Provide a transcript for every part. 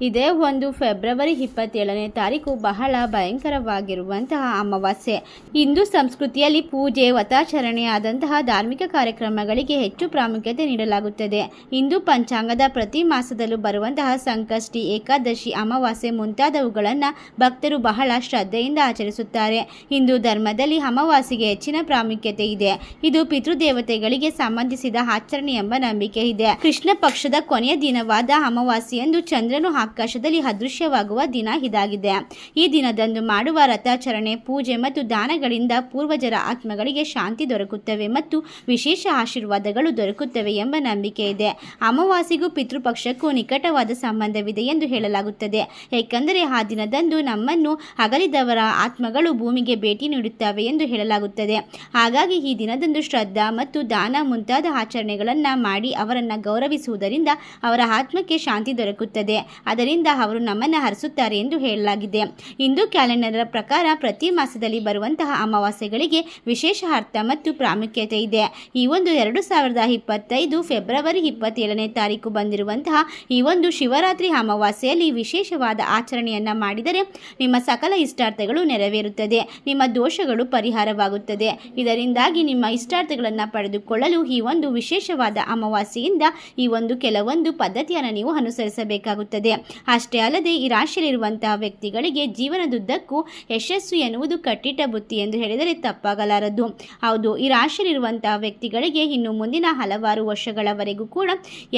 ಇದೇ ಒಂದು ಫೆಬ್ರವರಿ ಇಪ್ಪತ್ತೇಳನೇ ತಾರೀಕು ಬಹಳ ಭಯಂಕರವಾಗಿರುವಂತಹ ಅಮಾವಾಸ್ಯೆ. ಹಿಂದೂ ಸಂಸ್ಕೃತಿಯಲ್ಲಿ ಪೂಜೆ ವತಾಚರಣೆಯಾದಂತಹ ಧಾರ್ಮಿಕ ಕಾರ್ಯಕ್ರಮಗಳಿಗೆ ಹೆಚ್ಚು ಪ್ರಾಮುಖ್ಯತೆ ನೀಡಲಾಗುತ್ತದೆ. ಹಿಂದೂ ಪಂಚಾಂಗದ ಪ್ರತಿ ಮಾಸದಲ್ಲೂ ಬರುವಂತಹ ಸಂಕಷ್ಟಿ, ಏಕಾದಶಿ, ಅಮಾವಾಸ್ಯೆ ಮುಂತಾದವುಗಳನ್ನು ಭಕ್ತರು ಬಹಳ ಶ್ರದ್ಧೆಯಿಂದ ಆಚರಿಸುತ್ತಾರೆ. ಹಿಂದೂ ಧರ್ಮದಲ್ಲಿ ಅಮಾವಾಸ್ಯೆಗೆ ಹೆಚ್ಚಿನ ಪ್ರಾಮುಖ್ಯತೆ ಇದೆ. ಇದು ಪಿತೃದೇವತೆಗಳಿಗೆ ಸಂಬಂಧಿಸಿದ ಆಚರಣೆ ಎಂಬ ನಂಬಿಕೆ ಇದೆ. ಕೃಷ್ಣ ಪಕ್ಷದ ಕೊನೆಯ ದಿನವಾದ ಅಮಾವಾಸ್ಯೆಯಂದು ಚಂದ್ರನು ಆಕಾಶದಲ್ಲಿ ಅದೃಶ್ಯವಾಗುವ ದಿನ ಇದಾಗಿದೆ. ಈ ದಿನದಂದು ಮಾಡುವ ರಥಾಚರಣೆ, ಪೂಜೆ ಮತ್ತು ದಾನಗಳಿಂದ ಪೂರ್ವಜರ ಆತ್ಮಗಳಿಗೆ ಶಾಂತಿ ದೊರಕುತ್ತವೆ ಮತ್ತು ವಿಶೇಷ ಆಶೀರ್ವಾದಗಳು ದೊರಕುತ್ತವೆ ಎಂಬ ನಂಬಿಕೆ ಇದೆ. ಅಮಾವಾಸ್ಯೆಗೂ ಪಿತೃಪಕ್ಷಕ್ಕೂ ನಿಕಟವಾದ ಸಂಬಂಧವಿದೆ ಎಂದು ಹೇಳಲಾಗುತ್ತದೆ. ಏಕೆಂದರೆ ಆ ದಿನದಂದು ನಮ್ಮನ್ನು ಅಗಲಿದವರ ಆತ್ಮಗಳು ಭೂಮಿಗೆ ಭೇಟಿ ನೀಡುತ್ತವೆ ಎಂದು ಹೇಳಲಾಗುತ್ತದೆ. ಹಾಗಾಗಿ ಈ ದಿನದಂದು ಶ್ರದ್ಧಾ ಮತ್ತು ದಾನ ಮುಂತಾದ ಆಚರಣೆಗಳನ್ನು ಮಾಡಿ ಅವರನ್ನು ಗೌರವಿಸುವುದರಿಂದ ಅವರ ಆತ್ಮಕ್ಕೆ ಶಾಂತಿ ದೊರಕುತ್ತದೆ. ಅದರಿಂದ ಅವರು ನಮ್ಮನ್ನು ಹರಿಸುತ್ತಾರೆ ಎಂದು ಹೇಳಲಾಗಿದೆ. ಹಿಂದೂ ಕ್ಯಾಲೆಂಡರ್ ಪ್ರಕಾರ ಪ್ರತಿ ಮಾಸದಲ್ಲಿ ಬರುವಂತಹ ಅಮಾವಾಸ್ಯೆಗಳಿಗೆ ವಿಶೇಷ ಅರ್ಥ ಮತ್ತು ಪ್ರಾಮುಖ್ಯತೆ ಇದೆ. ಈ ಒಂದು ಎರಡು ಸಾವಿರದ ಇಪ್ಪತ್ತೈದು ಫೆಬ್ರವರಿ ಇಪ್ಪತ್ತೇಳನೇ ತಾರೀಕು ಬಂದಿರುವಂತಹ ಈ ಒಂದು ಶಿವರಾತ್ರಿ ಅಮಾವಾಸ್ಯೆಯಲ್ಲಿ ವಿಶೇಷವಾದ ಆಚರಣೆಯನ್ನು ಮಾಡಿದರೆ ನಿಮ್ಮ ಸಕಲ ಇಷ್ಟಾರ್ಥಗಳು ನೆರವೇರುತ್ತದೆ. ನಿಮ್ಮ ದೋಷಗಳು ಪರಿಹಾರವಾಗುತ್ತದೆ. ಇದರಿಂದಾಗಿ ನಿಮ್ಮ ಇಷ್ಟಾರ್ಥಗಳನ್ನು ಪಡೆದುಕೊಳ್ಳಲು ಈ ಒಂದು ವಿಶೇಷವಾದ ಅಮಾವಾಸ್ಯೆಯಿಂದ ಈ ಒಂದು ಕೆಲವೊಂದು ಪದ್ಧತಿಯನ್ನು ನೀವು ಅನುಸರಿಸಬೇಕಾಗುತ್ತದೆ. ಅಷ್ಟೇ ಅಲ್ಲದೆ ಈ ರಾಶಿಯಲ್ಲಿರುವಂತಹ ವ್ಯಕ್ತಿಗಳಿಗೆ ಜೀವನದುದ್ದಕ್ಕೂ ಯಶಸ್ಸು ಎನ್ನುವುದು ಕಟ್ಟಿಟ್ಟ ಬುತ್ತಿ ಎಂದು ಹೇಳಿದರೆ ತಪ್ಪಾಗಲಾರದು ಹೌದು, ಈ ರಾಶಿಯಲ್ಲಿರುವಂತಹ ವ್ಯಕ್ತಿಗಳಿಗೆ ಇನ್ನು ಮುಂದಿನ ಹಲವಾರು ವರ್ಷಗಳವರೆಗೂ ಕೂಡ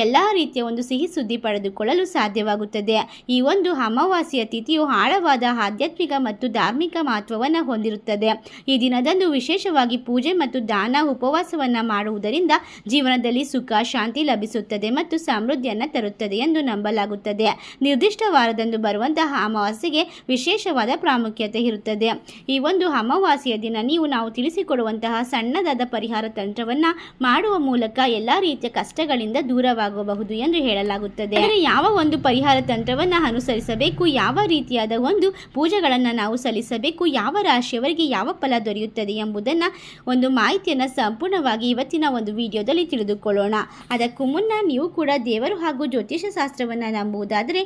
ಎಲ್ಲ ರೀತಿಯ ಒಂದು ಸಿಹಿ ಸುದ್ದಿ ಪಡೆದುಕೊಳ್ಳಲು ಸಾಧ್ಯವಾಗುತ್ತದೆ. ಈ ಒಂದು ಅಮಾವಾಸ್ಯ ತಿಥಿಯು ಆಳವಾದ ಆಧ್ಯಾತ್ಮಿಕ ಮತ್ತು ಧಾರ್ಮಿಕ ಮಹತ್ವವನ್ನು ಹೊಂದಿರುತ್ತದೆ. ಈ ದಿನದಂದು ವಿಶೇಷವಾಗಿ ಪೂಜೆ ಮತ್ತು ದಾನ, ಉಪವಾಸವನ್ನು ಮಾಡುವುದರಿಂದ ಜೀವನದಲ್ಲಿ ಸುಖ, ಶಾಂತಿ ಲಭಿಸುತ್ತದೆ ಮತ್ತು ಸಮೃದ್ಧಿಯನ್ನು ತರುತ್ತದೆ ಎಂದು ನಂಬಲಾಗುತ್ತದೆ. ನಿರ್ದಿಷ್ಟ ವಾರದಂದು ಬರುವಂತಹ ಅಮಾವಾಸ್ಯೆಗೆ ವಿಶೇಷವಾದ ಪ್ರಾಮುಖ್ಯತೆ ಇರುತ್ತದೆ. ಈ ಒಂದು ಅಮಾವಾಸ್ಯೆಯ ದಿನ ನೀವು ನಾವು ತಿಳಿಸಿಕೊಡುವಂತಹ ಸಣ್ಣದಾದ ಪರಿಹಾರ ತಂತ್ರವನ್ನು ಮಾಡುವ ಮೂಲಕ ಎಲ್ಲ ರೀತಿಯ ಕಷ್ಟಗಳಿಂದ ದೂರವಾಗಬಹುದು ಎಂದು ಹೇಳಲಾಗುತ್ತದೆ. ಯಾವ ಒಂದು ಪರಿಹಾರ ತಂತ್ರವನ್ನು ಅನುಸರಿಸಬೇಕು, ಯಾವ ರೀತಿಯಾದ ಒಂದು ಪೂಜೆಗಳನ್ನು ನಾವು ಸಲ್ಲಿಸಬೇಕು, ಯಾವ ರಾಶಿಯವರಿಗೆ ಯಾವ ಫಲ ದೊರೆಯುತ್ತದೆ ಎಂಬುದನ್ನು ಒಂದು ಮಾಹಿತಿಯನ್ನು ಸಂಪೂರ್ಣವಾಗಿ ಇವತ್ತಿನ ಒಂದು ವಿಡಿಯೋದಲ್ಲಿ ತಿಳಿದುಕೊಳ್ಳೋಣ. ಅದಕ್ಕೂ ಮುನ್ನ ನೀವು ಕೂಡ ದೇವರು ಹಾಗೂ ಜ್ಯೋತಿಷ್ಯ ಶಾಸ್ತ್ರವನ್ನು ನಂಬುವುದಾದರೆ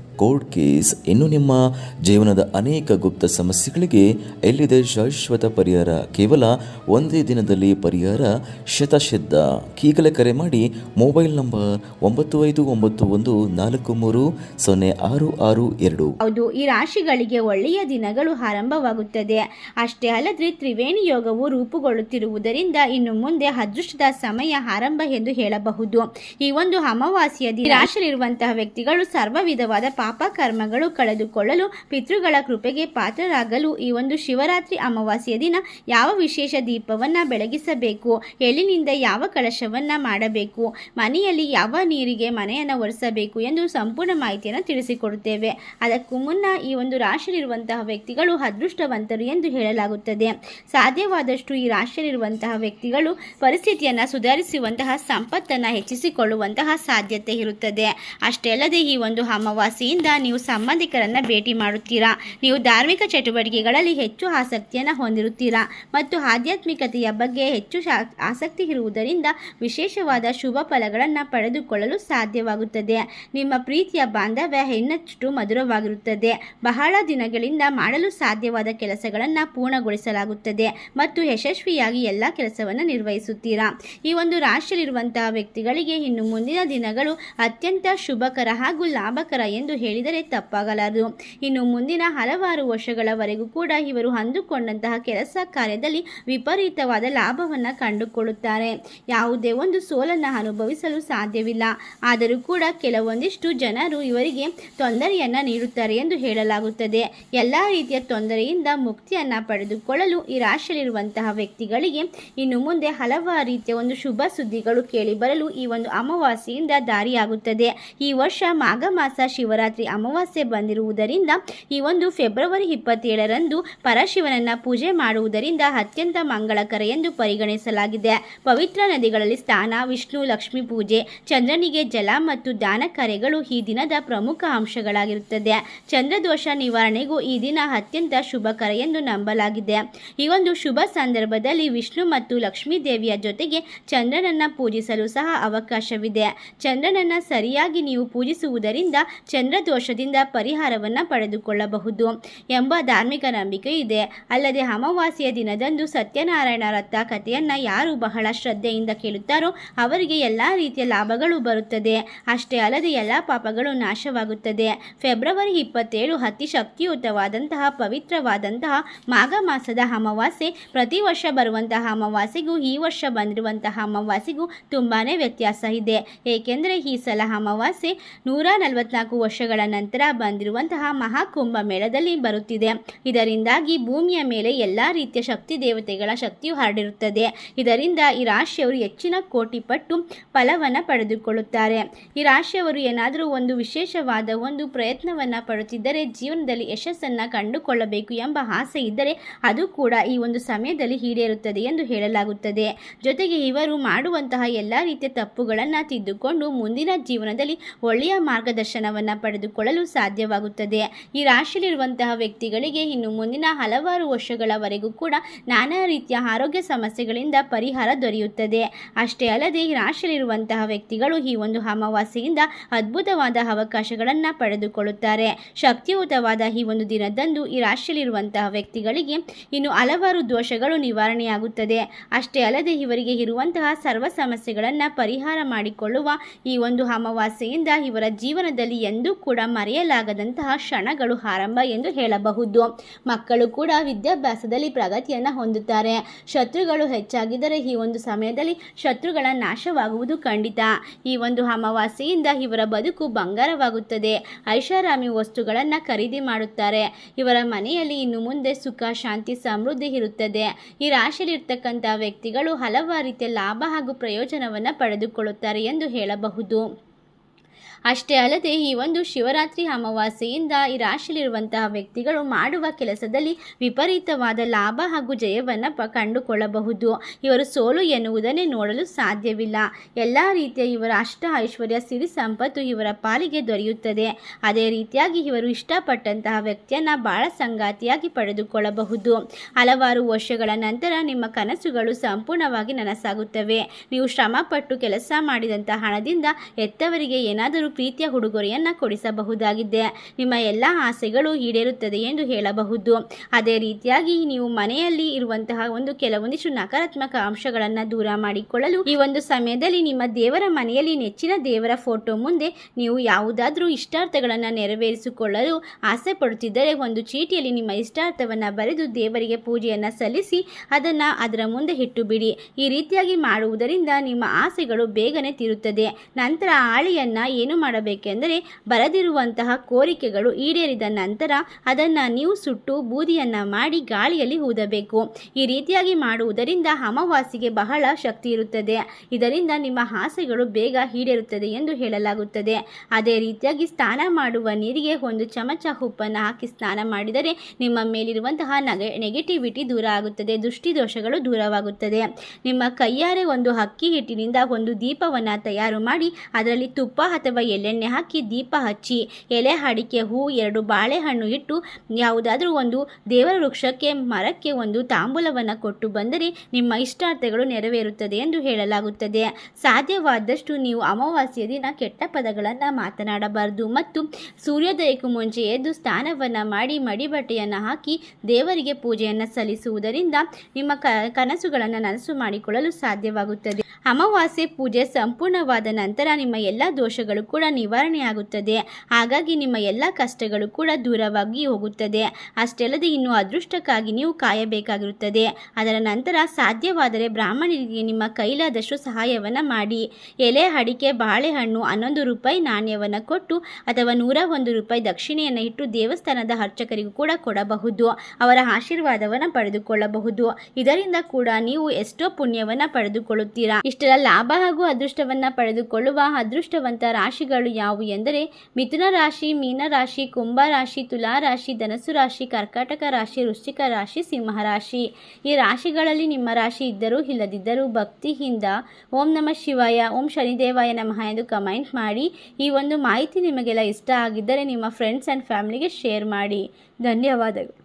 ಕೋರ್ಟ್ ಕೇಸ್, ಇನ್ನು ನಿಮ್ಮ ಜೀವನದ ಅನೇಕ ಗುಪ್ತ ಸಮಸ್ಯೆಗಳಿಗೆ ಎಲ್ಲಿದೆ ಶಾಶ್ವತ ಪರಿಹಾರ? ಕೇವಲ ಒಂದೇ ದಿನದಲ್ಲಿ ಪರಿಹಾರ ಶತಸಿದ್ಧ ಈಗಲೇ ಕರೆ ಮಾಡಿ ಮೊಬೈಲ್ ನಂಬರ್ ಒಂಬತ್ತು ಐದು ಒಂಬತ್ತು ಒಂದು ನಾಲ್ಕು ಮೂರು ಸೊನ್ನೆ ಆರು ಆರು ಎರಡು. ಹೌದು, ಈ ರಾಶಿಗಳಿಗೆ ಒಳ್ಳೆಯ ದಿನಗಳು ಆರಂಭವಾಗುತ್ತದೆ. ಅಷ್ಟೇ ಅಲ್ಲದೆ ತ್ರಿವೇಣಿ ಯೋಗವು ರೂಪುಗೊಳ್ಳುತ್ತಿರುವುದರಿಂದ ಇನ್ನು ಮುಂದೆ ಅದೃಷ್ಟದ ಸಮಯ ಆರಂಭ ಎಂದು ಹೇಳಬಹುದು. ಈ ಒಂದು ಅಮಾವಾಸ್ಯ ರಾಶಿಯಲ್ಲಿರುವಂತಹ ವ್ಯಕ್ತಿಗಳು ಸರ್ವ ವಿಧವಾದ ಪಾಪ ಕರ್ಮಗಳು ಕಳೆದುಕೊಳ್ಳಲು ಪಿತೃಗಳ ಕೃಪೆಗೆ ಪಾತ್ರರಾಗಲು ಈ ಒಂದು ಶಿವರಾತ್ರಿ ಅಮಾವಾಸ್ಯ ದಿನ ಯಾವ ವಿಶೇಷ ದೀಪವನ್ನು ಬೆಳಗಿಸಬೇಕು? ಎಳ್ಳಿನಿಂದ ಯಾವ ಕಳಶವನ್ನು ಮಾಡಬೇಕು? ಮನೆಯಲ್ಲಿ ಯಾವ ನೀರಿಗೆ ಮನೆಯನ್ನು ಒರೆಸಬೇಕು ಎಂದು ಸಂಪೂರ್ಣ ಮಾಹಿತಿಯನ್ನು ತಿಳಿಸಿಕೊಡುತ್ತೇವೆ. ಅದಕ್ಕೂ ಮುನ್ನ ಈ ಒಂದು ರಾಶಿಯಲ್ಲಿರುವಂತಹ ವ್ಯಕ್ತಿಗಳು ಅದೃಷ್ಟವಂತರು ಎಂದು ಹೇಳಲಾಗುತ್ತದೆ. ಸಾಧ್ಯವಾದಷ್ಟು ಈ ರಾಶಿಯಲ್ಲಿರುವಂತಹ ವ್ಯಕ್ತಿಗಳು ಪರಿಸ್ಥಿತಿಯನ್ನು ಸುಧಾರಿಸುವಂತಹ ಸಂಪತ್ತನ್ನು ಹೆಚ್ಚಿಸಿಕೊಳ್ಳುವಂತಹ ಸಾಧ್ಯತೆ ಇರುತ್ತದೆ. ಅಷ್ಟೇ ಅಲ್ಲದೆ ಈ ಒಂದು ಅಮಾವಾಸ್ಯೆಯಿಂದ ನೀವು ಸಂಬಂಧಿಕರನ್ನು ಭೇಟಿ ಮಾಡುತ್ತೀರಾ? ನೀವು ಧಾರ್ಮಿಕ ಚಟುವಟಿಕೆಗಳಲ್ಲಿ ಹೆಚ್ಚು ಆಸಕ್ತಿಯನ್ನು ಹೊಂದಿರುತ್ತೀರಾ? ಮತ್ತು ಆಧ್ಯಾತ್ಮಿಕತೆಯ ಬಗ್ಗೆ ಹೆಚ್ಚು ಆಸಕ್ತಿ ಇರುವುದರಿಂದ ವಿಶೇಷವಾದ ಶುಭ ಫಲಗಳನ್ನು ಪಡೆದುಕೊಳ್ಳಲು ಸಾಧ್ಯವಾಗುತ್ತದೆ. ನಿಮ್ಮ ಪ್ರೀತಿಯ ಬಾಂಧವ್ಯ ಇನ್ನಷ್ಟು ಮಧುರವಾಗಿರುತ್ತದೆ. ಬಹಳ ದಿನಗಳಿಂದ ಮಾಡಲು ಸಾಧ್ಯವಾದ ಕೆಲಸಗಳನ್ನು ಪೂರ್ಣಗೊಳಿಸಲಾಗುತ್ತದೆ ಮತ್ತು ಯಶಸ್ವಿಯಾಗಿ ಎಲ್ಲ ಕೆಲಸವನ್ನು ನಿರ್ವಹಿಸುತ್ತೀರಾ? ಈ ಒಂದು ರಾಶಿಯಲ್ಲಿರುವಂತಹ ವ್ಯಕ್ತಿಗಳಿಗೆ ಇನ್ನು ಮುಂದಿನ ದಿನಗಳು ಅತ್ಯಂತ ಶುಭಕರ ಹಾಗೂ ಲಾಭಕರ ಎಂದು ಹೇಳಿದರೆ ತಪ್ಪಾಗಲಾರದು. ಇನ್ನು ಮುಂದಿನ ಹಲವಾರು ವರ್ಷಗಳವರೆಗೂ ಕೂಡ ಇವರು ಅಂದುಕೊಂಡಂತಹ ಕೆಲಸ ಕಾರ್ಯದಲ್ಲಿ ವಿಪರೀತವಾದ ಲಾಭವನ್ನು ಕಂಡುಕೊಳ್ಳುತ್ತಾರೆ. ಯಾವುದೇ ಒಂದು ಸೋಲನ್ನು ಅನುಭವಿಸಲು ಸಾಧ್ಯವಿಲ್ಲ. ಆದರೂ ಕೂಡ ಕೆಲವೊಂದಿಷ್ಟು ಜನರು ಇವರಿಗೆ ತೊಂದರೆಯನ್ನು ನೀಡುತ್ತಾರೆ ಎಂದು ಹೇಳಲಾಗುತ್ತದೆ. ಎಲ್ಲ ರೀತಿಯ ತೊಂದರೆಯಿಂದ ಮುಕ್ತಿಯನ್ನು ಪಡೆದುಕೊಳ್ಳಲು ಈ ರಾಶಿಯಲ್ಲಿರುವಂತಹ ವ್ಯಕ್ತಿಗಳಿಗೆ ಇನ್ನು ಮುಂದೆ ಹಲವಾರು ರೀತಿಯ ಒಂದು ಶುಭ ಸುದ್ದಿಗಳು ಕೇಳಿಬರಲು ಈ ಒಂದು ಅಮಾವಾಸ್ಯೆಯಿಂದ ದಾರಿಯಾಗುತ್ತದೆ. ಈ ವರ್ಷ ಮಾಘ ಮಾಸ ಶಿವರಾತ್ರಿ ಶಿವರಾತ್ರಿ ಅಮಾವಾಸ್ಯೆ ಬಂದಿರುವುದರಿಂದ ಈ ಒಂದು ಫೆಬ್ರವರಿ ಇಪ್ಪತ್ತೇಳರಂದು ಪರಶಿವನನ್ನ ಪೂಜೆ ಮಾಡುವುದರಿಂದ ಅತ್ಯಂತ ಮಂಗಳಕರ ಎಂದು ಪರಿಗಣಿಸಲಾಗಿದೆ. ಪವಿತ್ರ ನದಿಗಳಲ್ಲಿ ಸ್ನಾನ, ವಿಷ್ಣು, ಲಕ್ಷ್ಮಿ ಪೂಜೆ, ಚಂದ್ರನಿಗೆ ಜಲ ಮತ್ತು ದಾನ ಕಾರ್ಯಗಳು ಈ ದಿನದ ಪ್ರಮುಖ ಅಂಶಗಳಾಗಿರುತ್ತದೆ. ಚಂದ್ರದೋಷ ನಿವಾರಣೆಗೂ ಈ ದಿನ ಅತ್ಯಂತ ಶುಭಕರ ಎಂದು ನಂಬಲಾಗಿದೆ. ಈ ಒಂದು ಶುಭ ಸಂದರ್ಭದಲ್ಲಿ ವಿಷ್ಣು ಮತ್ತು ಲಕ್ಷ್ಮೀ ದೇವಿಯ ಜೊತೆಗೆ ಚಂದ್ರನನ್ನ ಪೂಜಿಸಲು ಸಹ ಅವಕಾಶವಿದೆ. ಚಂದ್ರನನ್ನ ಸರಿಯಾಗಿ ನೀವು ಪೂಜಿಸುವುದರಿಂದ ಚಂದ್ರ ದೋಷದಿಂದ ಪರಿಹಾರವನ್ನ ಪಡೆದುಕೊಳ್ಳಬಹುದು ಎಂಬ ಧಾರ್ಮಿಕ ನಂಬಿಕೆ ಇದೆ. ಅಲ್ಲದೆ ಅಮಾವಾಸ್ಯೆಯ ದಿನದಂದು ಸತ್ಯನಾರಾಯಣ ರಥ ಕಥೆಯನ್ನು ಯಾರು ಬಹಳ ಶ್ರದ್ಧೆಯಿಂದ ಕೇಳುತ್ತಾರೋ ಅವರಿಗೆ ಎಲ್ಲ ರೀತಿಯ ಲಾಭಗಳು ಬರುತ್ತದೆ. ಅಷ್ಟೇ ಅಲ್ಲದೆ ಎಲ್ಲ ಪಾಪಗಳು ನಾಶವಾಗುತ್ತದೆ. ಫೆಬ್ರವರಿ ಇಪ್ಪತ್ತೇಳು ಅತಿ ಶಕ್ತಿಯುತವಾದಂತಹ ಪವಿತ್ರವಾದಂತಹ ಮಾಘ ಮಾಸದ ಅಮಾವಾಸ್ಯೆ. ಪ್ರತಿ ವರ್ಷ ಬರುವಂತಹ ಅಮಾವಾಸ್ಯೆಗೂ ಈ ವರ್ಷ ಬಂದಿರುವಂತಹ ಅಮಾವಾಸ್ಯೆಗೂ ತುಂಬಾನೇ ವ್ಯತ್ಯಾಸ ಇದೆ. ಏಕೆಂದರೆ ಈ ಸಲ ಅಮಾವಾಸ್ಯೆ ನೂರ ನಲವತ್ನಾಲ್ಕು ನಂತರ ಬಂದಿರುವಂತಹ ಮಹಾಕುಂಭ ಮೇಳದಲ್ಲಿ ಬರುತ್ತಿದೆ. ಇದರಿಂದಾಗಿ ಭೂಮಿಯ ಮೇಲೆ ಎಲ್ಲ ರೀತಿಯ ಶಕ್ತಿ ದೇವತೆಗಳ ಶಕ್ತಿಯು ಹರಡಿರುತ್ತದೆ. ಇದರಿಂದ ಈ ರಾಶಿಯವರು ಹೆಚ್ಚಿನ ಕೋಟಿ ಪಟ್ಟು ಫಲವನ್ನು ಪಡೆದುಕೊಳ್ಳುತ್ತಾರೆ. ಈ ರಾಶಿಯವರು ಏನಾದರೂ ಒಂದು ವಿಶೇಷವಾದ ಒಂದು ಪ್ರಯತ್ನವನ್ನು ಪಡುತ್ತಿದ್ದರೆ ಜೀವನದಲ್ಲಿ ಯಶಸ್ಸನ್ನು ಕಂಡುಕೊಳ್ಳಬೇಕು ಎಂಬ ಆಸೆ ಇದ್ದರೆ ಅದು ಕೂಡ ಈ ಒಂದು ಸಮಯದಲ್ಲಿ ಈಡೇರುತ್ತದೆ ಎಂದು ಹೇಳಲಾಗುತ್ತದೆ. ಜೊತೆಗೆ ಇವರು ಮಾಡುವಂತಹ ಎಲ್ಲ ರೀತಿಯ ತಪ್ಪುಗಳನ್ನು ತಿದ್ದುಕೊಂಡು ಮುಂದಿನ ಜೀವನದಲ್ಲಿ ಒಳ್ಳೆಯ ಮಾರ್ಗದರ್ಶನವನ್ನು ಪಡೆದುಕೊಳ್ಳಲು ಸಾಧ್ಯವಾಗುತ್ತದೆ. ಈ ರಾಶಿಯಲ್ಲಿರುವಂತಹ ವ್ಯಕ್ತಿಗಳಿಗೆ ಇನ್ನು ಮುಂದಿನ ಹಲವಾರು ವರ್ಷಗಳವರೆಗೂ ಕೂಡ ನಾನಾ ರೀತಿಯ ಆರೋಗ್ಯ ಸಮಸ್ಯೆಗಳಿಂದ ಪರಿಹಾರ ದೊರೆಯುತ್ತದೆ. ಅಷ್ಟೇ ಅಲ್ಲದೆ ಈ ರಾಶಿಯಲ್ಲಿರುವಂತಹ ವ್ಯಕ್ತಿಗಳು ಈ ಒಂದು ಅಮಾವಾಸ್ಯೆಯಿಂದ ಅದ್ಭುತವಾದ ಅವಕಾಶಗಳನ್ನು ಪಡೆದುಕೊಳ್ಳುತ್ತಾರೆ. ಶಕ್ತಿಯುತವಾದ ಈ ಒಂದು ದಿನದಂದು ಈ ರಾಶಿಯಲ್ಲಿರುವಂತಹ ವ್ಯಕ್ತಿಗಳಿಗೆ ಇನ್ನು ಹಲವಾರು ದೋಷಗಳು ನಿವಾರಣೆಯಾಗುತ್ತದೆ. ಅಷ್ಟೇ ಅಲ್ಲದೆ ಇವರಿಗೆ ಇರುವಂತಹ ಸರ್ವ ಸಮಸ್ಯೆಗಳನ್ನು ಪರಿಹಾರ ಮಾಡಿಕೊಳ್ಳುವ ಈ ಒಂದು ಅಮಾವಾಸ್ಯೆಯಿಂದ ಇವರ ಜೀವನದಲ್ಲಿ ಎಂದೂ ಕೂಡ ಮರೆಯಲಾಗದಂತಹ ಕ್ಷಣಗಳು ಆರಂಭ ಎಂದು ಹೇಳಬಹುದು. ಮಕ್ಕಳು ಕೂಡ ವಿದ್ಯಾಭ್ಯಾಸದಲ್ಲಿ ಪ್ರಗತಿಯನ್ನು ಹೊಂದುತ್ತಾರೆ. ಶತ್ರುಗಳು ಹೆಚ್ಚಾಗಿದ್ದರೆ ಈ ಒಂದು ಸಮಯದಲ್ಲಿ ಶತ್ರುಗಳ ನಾಶವಾಗುವುದು ಖಂಡಿತ. ಈ ಒಂದು ಅಮಾವಾಸ್ಯೆಯಿಂದ ಇವರ ಬದುಕು ಬಂಗಾರವಾಗುತ್ತದೆ. ಐಷಾರಾಮಿ ವಸ್ತುಗಳನ್ನು ಖರೀದಿ ಮಾಡುತ್ತಾರೆ. ಇವರ ಮನೆಯಲ್ಲಿ ಇನ್ನು ಮುಂದೆ ಸುಖ, ಶಾಂತಿ, ಸಮೃದ್ಧಿ ಇರುತ್ತದೆ. ಈ ರಾಶಿಯಲ್ಲಿರ್ತಕ್ಕಂಥ ವ್ಯಕ್ತಿಗಳು ಹಲವಾರು ರೀತಿಯ ಲಾಭ ಹಾಗೂ ಪ್ರಯೋಜನವನ್ನು ಪಡೆದುಕೊಳ್ಳುತ್ತಾರೆ ಎಂದು ಹೇಳಬಹುದು. ಅಷ್ಟೇ ಅಲ್ಲದೆ ಈ ಒಂದು ಶಿವರಾತ್ರಿ ಅಮಾವಾಸ್ಯೆಯಿಂದ ಈ ರಾಶಿಯಲ್ಲಿರುವಂತಹ ವ್ಯಕ್ತಿಗಳು ಮಾಡುವ ಕೆಲಸದಲ್ಲಿ ವಿಪರೀತವಾದ ಲಾಭ ಹಾಗೂ ಜಯವನ್ನು ಕಂಡುಕೊಳ್ಳಬಹುದು. ಇವರು ಸೋಲು ಎನ್ನುವುದನ್ನೇ ನೋಡಲು ಸಾಧ್ಯವಿಲ್ಲ. ಎಲ್ಲ ರೀತಿಯ ಇವರ ಅಷ್ಟ ಐಶ್ವರ್ಯ, ಸಿರಿ ಸಂಪತ್ತು ಇವರ ಪಾಲಿಗೆ ದೊರೆಯುತ್ತದೆ. ಅದೇ ರೀತಿಯಾಗಿ ಇವರು ಇಷ್ಟಪಟ್ಟಂತಹ ವ್ಯಕ್ತಿಯನ್ನು ಬಹಳ ಸಂಗಾತಿಯಾಗಿ ಪಡೆದುಕೊಳ್ಳಬಹುದು. ಹಲವಾರು ವರ್ಷಗಳ ನಂತರ ನಿಮ್ಮ ಕನಸುಗಳು ಸಂಪೂರ್ಣವಾಗಿ ನನಸಾಗುತ್ತವೆ. ನೀವು ಶ್ರಮಪಟ್ಟು ಕೆಲಸ ಮಾಡಿದಂತಹ ಹಣದಿಂದ ಎತ್ತವರಿಗೆ ಏನಾದರೂ ಪ್ರೀತಿಯ ಉಡುಗೊರೆಯನ್ನು ಕೊಡಿಸಬಹುದಾಗಿದೆ. ನಿಮ್ಮ ಎಲ್ಲ ಆಸೆಗಳು ಈಡೇರುತ್ತದೆ ಎಂದು ಹೇಳಬಹುದು. ಅದೇ ರೀತಿಯಾಗಿ ನೀವು ಮನೆಯಲ್ಲಿ ಇರುವಂತಹ ಒಂದು ಕೆಲವೊಂದಿಷ್ಟು ನಕಾರಾತ್ಮಕ ಅಂಶಗಳನ್ನು ದೂರ ಮಾಡಿಕೊಳ್ಳಲು ಈ ಒಂದು ಸಮಯದಲ್ಲಿ ನಿಮ್ಮ ದೇವರ ಮನೆಯಲ್ಲಿ ನೆಚ್ಚಿನ ದೇವರ ಫೋಟೋ ಮುಂದೆ ನೀವು ಯಾವುದಾದ್ರೂ ಇಷ್ಟಾರ್ಥಗಳನ್ನು ನೆರವೇರಿಸಿಕೊಳ್ಳಲು ಆಸೆ ಪಡುತ್ತಿದ್ದರೆ ಒಂದು ಚೀಟಿಯಲ್ಲಿ ನಿಮ್ಮ ಇಷ್ಟಾರ್ಥವನ್ನು ಬರೆದು ದೇವರಿಗೆ ಪೂಜೆಯನ್ನು ಸಲ್ಲಿಸಿ ಅದನ್ನು ಅದರ ಮುಂದೆ ಇಟ್ಟು ಬಿಡಿ ಈ ರೀತಿಯಾಗಿ ಮಾಡುವುದರಿಂದ ನಿಮ್ಮ ಆಸೆಗಳು ಬೇಗನೆ ತಿರುತ್ತದೆ. ನಂತರ ಆಳೆಯನ್ನು ಏನು ಮಾಡಬೇಕೆಂದರೆ ಬರದಿರುವಂತಹ ಕೋರಿಕೆಗಳು ಈಡೇರಿದ ನಂತರ ಅದನ್ನು ನೀವು ಸುಟ್ಟು ಬೂದಿಯನ್ನು ಮಾಡಿ ಗಾಳಿಯಲ್ಲಿ ಊದಬೇಕು ಈ ರೀತಿಯಾಗಿ ಮಾಡುವುದರಿಂದ ಅಮಾವಾಸ್ಯೆಗೆ ಬಹಳ ಶಕ್ತಿ ಇರುತ್ತದೆ. ಇದರಿಂದ ನಿಮ್ಮ ಆಸೆಗಳು ಬೇಗ ಈಡೇರುತ್ತದೆ ಎಂದು ಹೇಳಲಾಗುತ್ತದೆ. ಅದೇ ರೀತಿಯಾಗಿ ಸ್ನಾನ ಮಾಡುವ ನೀರಿಗೆ ಒಂದು ಚಮಚ ಉಪ್ಪನ್ನು ಹಾಕಿ ಸ್ನಾನ ಮಾಡಿದರೆ ನಿಮ್ಮ ಮೇಲಿರುವಂತಹ ನಗೆ ನೆಗೆಟಿವಿಟಿ ದೂರ ಆಗುತ್ತದೆ, ದೃಷ್ಟಿದೋಷಗಳು ದೂರವಾಗುತ್ತದೆ. ನಿಮ್ಮ ಕೈಯಾರೆ ಒಂದು ಅಕ್ಕಿ ಹಿಟ್ಟಿನಿಂದ ಒಂದು ದೀಪವನ್ನು ತಯಾರು ಮಾಡಿ ಅದರಲ್ಲಿ ತುಪ್ಪ ಅಥವಾ ಎಳ್ಳೆಣ್ಣೆ ಹಾಕಿ ದೀಪ ಹಚ್ಚಿ, ಎಲೆ ಅಡಿಕೆ ಹೂ, ಎರಡು ಬಾಳೆಹಣ್ಣು ಇಟ್ಟು ಯಾವುದಾದ್ರೂ ಒಂದು ದೇವರ ವೃಕ್ಷಕ್ಕೆ, ಮರಕ್ಕೆ ಒಂದು ತಾಂಬೂಲವನ್ನು ಕೊಟ್ಟು ಬಂದರೆ ನಿಮ್ಮ ಇಷ್ಟಾರ್ಥಗಳು ನೆರವೇರುತ್ತದೆ ಎಂದು ಹೇಳಲಾಗುತ್ತದೆ. ಸಾಧ್ಯವಾದಷ್ಟು ನೀವು ಅಮಾವಾಸ್ಯೆಯ ದಿನ ಕೆಟ್ಟ ಪದಗಳನ್ನು ಮಾತನಾಡಬಾರದು ಮತ್ತು ಸೂರ್ಯೋದಯಕ್ಕೂ ಮುಂಚೆ ಎದ್ದು ಸ್ನಾನವನ್ನು ಮಾಡಿ ಮಡಿಬಟ್ಟೆಯನ್ನು ಹಾಕಿ ದೇವರಿಗೆ ಪೂಜೆಯನ್ನು ಸಲ್ಲಿಸುವುದರಿಂದ ನಿಮ್ಮ ಕನಸುಗಳನ್ನು ನನಸು ಮಾಡಿಕೊಳ್ಳಲು ಸಾಧ್ಯವಾಗುತ್ತದೆ. ಅಮಾವಾಸ್ಯೆ ಪೂಜೆ ಸಂಪೂರ್ಣವಾದ ನಂತರ ನಿಮ್ಮ ಎಲ್ಲ ದೋಷಗಳು ಕೂಡ ನಿವಾರಣೆಯಾಗುತ್ತದೆ. ಹಾಗಾಗಿ ನಿಮ್ಮ ಎಲ್ಲ ಕಷ್ಟಗಳು ಕೂಡ ದೂರವಾಗಿ ಹೋಗುತ್ತದೆ. ಅಷ್ಟೆಲ್ಲದೆ ಇನ್ನು ಅದೃಷ್ಟಕ್ಕಾಗಿ ನೀವು ಕಾಯಬೇಕಾಗಿರುತ್ತದೆ. ಅದರ ನಂತರ ಸಾಧ್ಯವಾದರೆ ಬ್ರಾಹ್ಮಣರಿಗೆ ನಿಮ್ಮ ಕೈಲಾದಷ್ಟು ಸಹಾಯವನ್ನು ಮಾಡಿ. ಎಲೆ, ಅಡಿಕೆ, ಬಾಳೆಹಣ್ಣು ಹನ್ನೊಂದು ರೂಪಾಯಿ ನಾಣ್ಯವನ್ನು ಕೊಟ್ಟು ಅಥವಾ ನೂರ ಒಂದು ರೂಪಾಯಿ ದಕ್ಷಿಣೆಯನ್ನು ಇಟ್ಟು ದೇವಸ್ಥಾನದ ಅರ್ಚಕರಿಗೂ ಕೂಡ ಕೊಡಬಹುದು. ಅವರ ಆಶೀರ್ವಾದವನ್ನು ಪಡೆದುಕೊಳ್ಳಬಹುದು. ಇದರಿಂದ ಕೂಡ ನೀವು ಎಷ್ಟೋ ಪುಣ್ಯವನ್ನು ಪಡೆದುಕೊಳ್ಳುತ್ತೀರಾ. ಇಷ್ಟರ ಲಾಭ ಹಾಗೂ ಅದೃಷ್ಟವನ್ನು ಪಡೆದುಕೊಳ್ಳುವ ಅದೃಷ್ಟವಂತ ರಾಶಿಗಳು ಯಾವುವು ಎಂದರೆ ಮಿಥುನ ರಾಶಿ, ಮೀನ ರಾಶಿ, ಕುಂಭ ರಾಶಿ, ತುಲಾ ರಾಶಿ ಕರ್ಕಾಟಕ ರಾಶಿ, ವೃಶ್ಚಿಕ ರಾಶಿ, ಸಿಂಹ ರಾಶಿ. ಈ ರಾಶಿಗಳಲ್ಲಿ ನಿಮ್ಮ ರಾಶಿ ಇದ್ದರೂ ಇಲ್ಲದಿದ್ದರೂ ಭಕ್ತಿಯಿಂದ ಓಂ ನಮಃ ಶಿವಾಯ, ಓಂ ಶನಿದೇವಾಯ ನಮಃ ಎಂದು ಕಮೆಂಟ್ ಮಾಡಿ. ಈ ಒಂದು ಮಾಹಿತಿ ನಿಮಗೆಲ್ಲ ಇಷ್ಟ ಆಗಿದ್ದರೆ ನಿಮ್ಮ ಫ್ರೆಂಡ್ಸ್ ಆ್ಯಂಡ್ ಫ್ಯಾಮಿಲಿಗೆ ಶೇರ್ ಮಾಡಿ. ಧನ್ಯವಾದಗಳು.